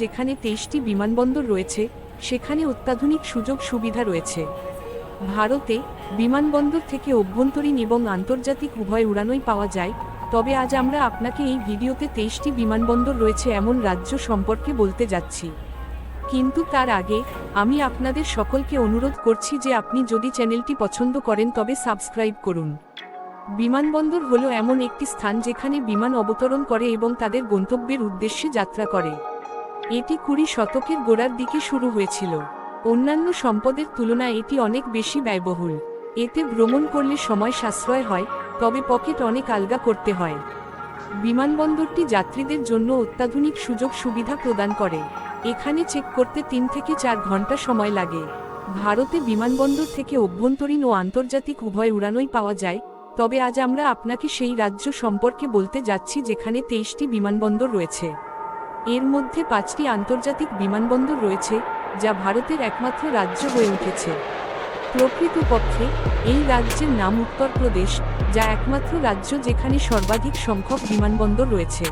যেখানে তেইশটি বিমানবন্দর রয়েছে, সেখানে অত্যাধুনিক সুযোগ সুবিধা রয়েছে। ভারতে বিমানবন্দর থেকে অভ্যন্তরীণ এবং আন্তর্জাতিক উভয় উড়ানোই পাওয়া যায়, তবে আজ আমরা আপনাকে এই ভিডিওতে তেইশটি বিমানবন্দর রয়েছে এমন রাজ্য সম্পর্কে বলতে যাচ্ছি। কিন্তু তার আগে, আমি আপনাদের সকলকে অনুরোধ করছি যে আপনি যদি চ্যানেলটি পছন্দ করেন তবে সাবস্ক্রাইব করুন। বিমানবন্দর হলো এমন একটি স্থান যেখানে বিমান অবতরণ করে এবং তাদের গন্তব্যের উদ্দেশ্যে যাত্রা করে। এটি কুড়ি শতকের গোড়ার দিকে শুরু হয়েছিল। অন্যান্য সম্পদের তুলনায় এটি অনেক বেশি ব্যয়বহুল। এতে ভ্রমণ করলে সময় সাশ্রয় হয়, তবে পকেট অনেক আলগা করতে হয়। বিমানবন্দরটি যাত্রীদের জন্য অত্যাধুনিক সুযোগ সুবিধা প্রদান করে। এখানে চেক করতে তিন থেকে চার ঘণ্টা সময় লাগে। ভারতে বিমানবন্দর থেকে অভ্যন্তরীণ ও আন্তর্জাতিক উভয় উড়ানোই পাওয়া যায়, তবে আজ আমরা আপনাকে সেই রাজ্য সম্পর্কে বলতে যাচ্ছি যেখানে তেইশটি বিমানবন্দর রয়েছে। এর মধ্যে পাঁচটি আন্তর্জাতিক বিমানবন্দর রয়েছে, যা ভারতের একমাত্র রাজ্য হয়ে উঠেছে। প্রকৃতপক্ষে, এই রাজ্যের নাম উত্তরপ্রদেশ, যা একমাত্র রাজ্য যেখানে সর্বাধিক সংখ্যক বিমানবন্দর রয়েছে।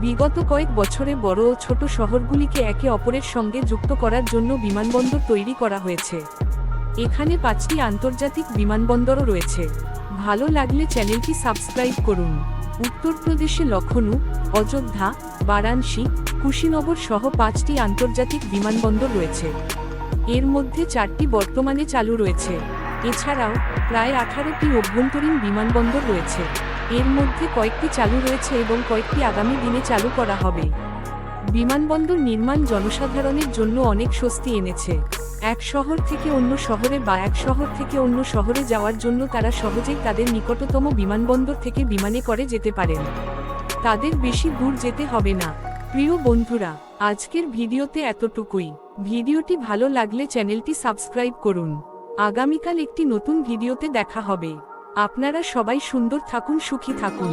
বিগত কয়েক বছরে বড় ও ছোট শহরগুলিকে একে অপরের সঙ্গে যুক্ত করার জন্য বিমানবন্দর তৈরি করা হয়েছে। এখানে পাঁচটি আন্তর্জাতিক বিমানবন্দরও রয়েছে। ভালো লাগলে চ্যানেলটি সাবস্ক্রাইব করুন। উত্তরপ্রদেশে লখনউ অযোধ্যা, বারাণসী, কুশীনগর সহ পাঁচটি আন্তর্জাতিক বিমানবন্দর রয়েছে। এর মধ্যে চারটি বর্তমানে চালু রয়েছে। এছাড়াও প্রায় আঠারোটি অভ্যন্তরীণ বিমানবন্দর রয়েছে। এর মধ্যে কয়েকটি চালু রয়েছে এবং কয়েকটি আগামী দিনে চালু করা হবে। বিমানবন্দর নির্মাণ জনসাধারণের জন্য অনেক স্বস্তি এনেছে। এক শহর থেকে অন্য শহরে বা এক শহর থেকে অন্য শহরে যাওয়ার জন্য তারা সহজেই তাদের নিকটতম বিমানবন্দর থেকে বিমানে করে যেতে পারেন। তাদের বেশি দূর যেতে হবে না। প্রিয় বন্ধুরা, আজকের ভিডিওতে এতটুকুই। ভিডিওটি ভালো লাগলে চ্যানেলটি সাবস্ক্রাইব করুন। আগামীকাল একটি নতুন ভিডিওতে দেখা হবে। আপনারা সবাই সুন্দর থাকুন, সুখী থাকুন।